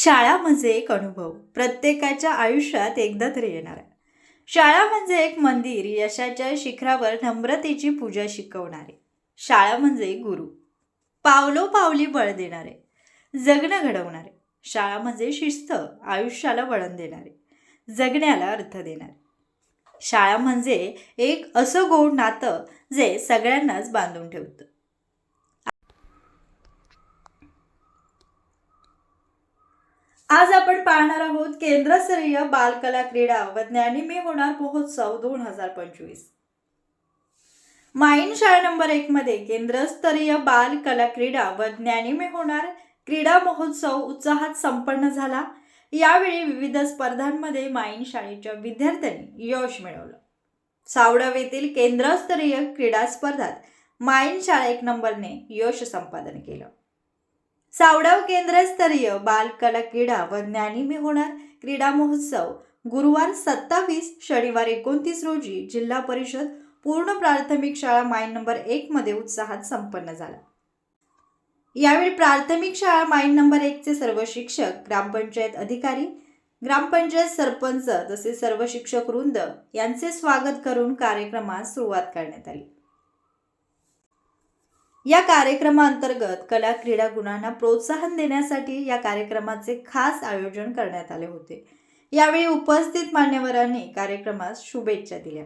शाळा म्हणजे एक अनुभव. प्रत्येकाच्या आयुष्यात एकदा तरी येणार आहे. शाळा म्हणजे एक मंदिर यशाच्या शिखरावर नम्रतेची पूजा शिकवणारे. शाळा म्हणजे गुरु. पावलो पावली बळ देणारे. जगणं घडवणारे. शाळा म्हणजे शिस्त आयुष्याला वळण देणारे. जगण्याला अर्थ देणारे. शाळा म्हणजे एक असं गोड नातं जे सगळ्यांनाच बांधून ठेवतं. आज आपण पाहणार आहोत केंद्रस्तरीय बालकला क्रीडा व ज्ञानिमे होणार महोत्सव दोन हजार पंचवीस. माईन शाळा नंबर एक मध्ये केंद्रस्तरीय बाल कला क्रीडा व ज्ञानिमे होणार क्रीडा महोत्सव उत्साहात संपन्न झाला. यावेळी विविध स्पर्धांमध्ये माईन शाळेच्या विद्यार्थ्यांनी यश मिळवलं. सावडव येथील केंद्रस्तरीय क्रीडा स्पर्धात माईन शाळा एक नंबरने यश संपादन केलं. सावडाव केंद्रस्तरीय बालकला क्रीडा व ज्ञानीमी होणार क्रीडा महोत्सव गुरुवार सत्तावीस शनिवार एकोणतीस रोजी जिल्हा परिषद पूर्ण प्राथमिक शाळा माईन नंबर एक मध्ये उत्साहात संपन्न झाला. यावेळी प्राथमिक शाळा माईन नंबर एकचे सर्व शिक्षक ग्रामपंचायत अधिकारी ग्रामपंचायत सरपंच तसेच सर्व शिक्षक वृंद यांचे स्वागत करून कार्यक्रमास सुरुवात करण्यात आली. या कार्यक्रमाअंतर्गत कला क्रीडा गुणांना प्रोत्साहन देण्यासाठी या कार्यक्रमाचे खास आयोजन करण्यात आले होते. यावेळी उपस्थित मान्यवरांनी कार्यक्रमास शुभेच्छा दिल्या.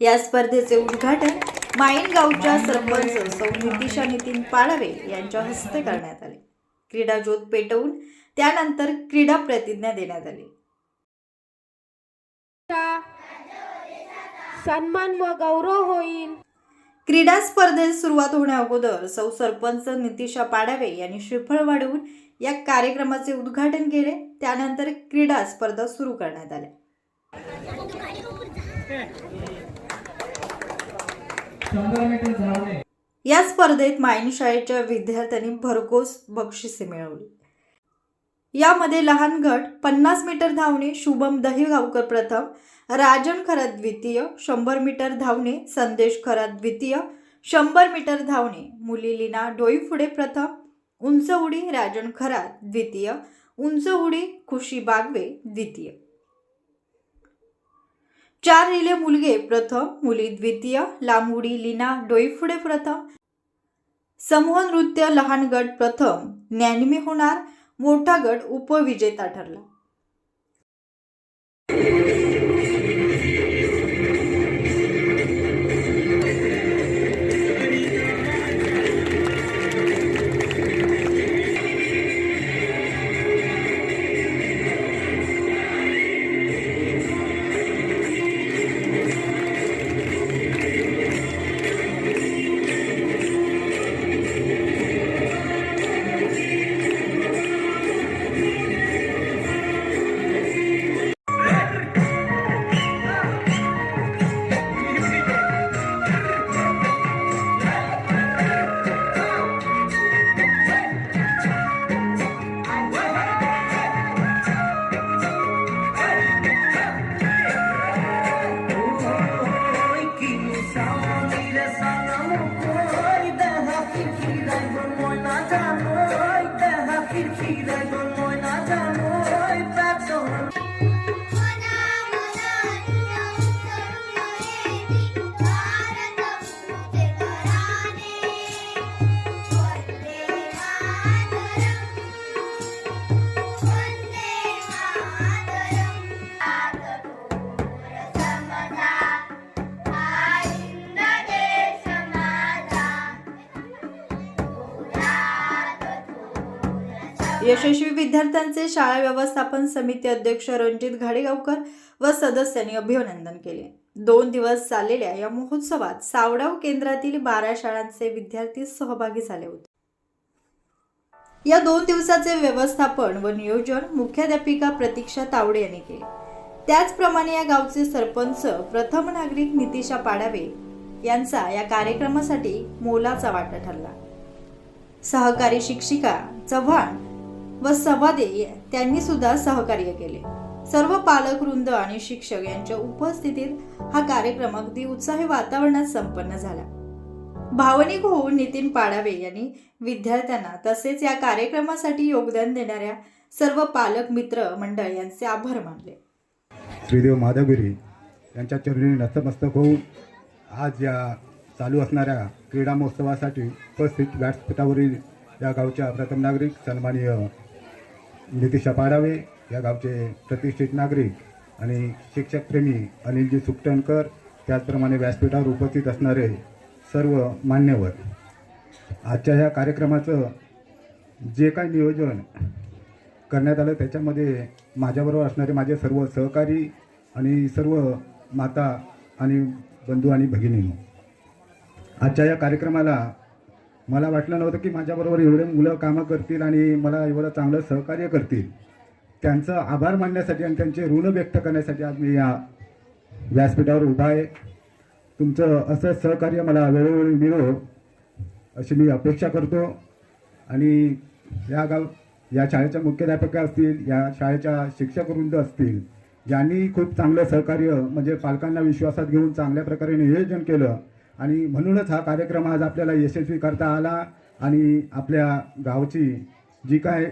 या स्पर्धेचे उद्घाटन माईन गावच्या सरपंच सौ. नितिशा नितीन पाळवे यांच्या हस्ते करण्यात आले. क्रीडा ज्योत पेटवून त्यानंतर क्रीडा प्रतिज्ञा देण्यात आली. सन्मान व गौरव होईल. क्रीडा स्पर्धेत सुरुवात होण्या अगोदर सौ सरपंच नितिशा पाडावे यांनी श्रीफळ वाढवून या कार्यक्रमाचे उद्घाटन केले. त्यानंतर क्रीडा स्पर्धा सुरू करण्यात आल्या. या स्पर्धेत मायनी शाळेच्या विद्यार्थ्यांनी भरघोस बक्षिसे मिळवली. यामध्ये लहान गट पन्नास मीटर धावणे शुभम दहीगावकर प्रथम राजन खरात द्वितीय शंभर मीटर धावणे संदेश खरात द्वितीय शंभर मीटर धावणे मुली लीना डोईफुडे प्रथम उंच उडी राजन खरात द्वितीय उंच उडी खुशी बागवे द्वितीय. चार रिले मुलगे प्रथम मुली द्वितीय लांब उडी लीना डोईफुडे प्रथम. समूह नृत्य लहान गट प्रथम ज्ञानिमे होणार मोठा गट उपविजेता ठरला. Sin sí, sí, dentro del mundo. यशस्वी विद्यार्थ्यांचे शाळा व्यवस्थापन समिती अध्यक्ष रणजित घाडेगावकर व सदस्यांनी अभिनंदन केले. दोन दिवस चाललेल्या या महोत्सवात सावडाव केंद्रातील बारा शाळांचे विद्यार्थी सहभागी झाले होते. या दोन दिवसाचे व्यवस्थापन व नियोजन मुख्याध्यापिका प्रतीक्षा तावडे यांनी केले. त्याचप्रमाणे या गावचे सरपंच प्रथम नागरिक नितिशा पाडावे यांचा या कार्यक्रमासाठी मोलाचा वाटा ठरला. सहकारी शिक्षिका चव्हाण व सवादे त्यांनी सुद्धा सहकार्य केले. सर्व पालक वृंद आणि शिक्षक यांच्या उपस्थितीत हा कार्यक्रम अगदी उत्साही वातावरणात संपन्न झाला. भावनिक होऊन नितीन पाडावे यांनी विद्यार्थ्यांना तसेच या कार्यक्रमासाठी योगदान देणाऱ्या सर्व पालक मित्र मंडळ यांचे आभार मानले. श्रीदेव माधवगिरी यांच्या चरणी नतमस्तक होऊन आज या चालू असणाऱ्या क्रीडा महोत्सवासाठी उपस्थित व्यासपीठावरील या गावच्या प्रथम नागरिक सन्माननीय नितीशा पाडावे या गावचे प्रतिष्ठित नागरिक आणि शिक्षकप्रेमी अनिलजी सुकटणकर त्याचप्रमाणे व्यासपीठावर उपस्थित असणारे सर्व मान्यवर. आजच्या ह्या कार्यक्रमाचं जे काही नियोजन करण्यात आलं त्याच्यामध्ये माझ्याबरोबर असणारे माझे सर्व सहकारी आणि सर्व माता आणि बंधू आणि भगिनी आजच्या या कार्यक्रमाला मला वाटलं नव्हतं की माझ्याबरोबर एवढे मुलं कामं करतील आणि मला एवढं चांगलं सहकार्य करतील. त्यांचं आभार मानण्यासाठी आणि त्यांचे ऋण व्यक्त करण्यासाठी आज मी या व्यासपीठावर उभा आहे. तुमचं असं सहकार्य मला वेळोवेळी मिळो अशी मी अपेक्षा करतो. आणि या गाव या शाळेच्या मुख्याध्यापक असतील या शाळेच्या शिक्षकवृंद असतील यांनी खूप चांगलं सहकार्य म्हणजे पालकांना विश्वासात घेऊन चांगल्या प्रकारे नियोजन केलं आणि म्हणूनच हा कार्यक्रम आज आपल्याला यशस्वी करता आला आणि आपल्या गावची जी काय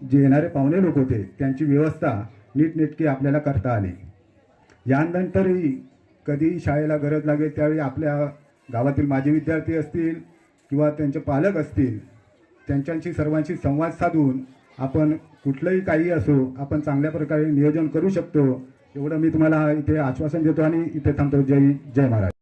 जे येणारे पाहुणे लोक होते त्यांची व्यवस्था नीटनेटकी आपल्याला करता आली. यानंतरही कधी शाळेला गरज लागेल त्यावेळी आपल्या गावातील माजी विद्यार्थी असतील किंवा त्यांचे पालक असतील त्यांच्याशी सर्वांशी संवाद साधून आपण कुठलंही काही असो आपण चांगल्या प्रकारे नियोजन करू शकतो एवढं मी तुम्हाला इथे आश्वासन देतो आणि इथे थांबतो. जय जय महाराज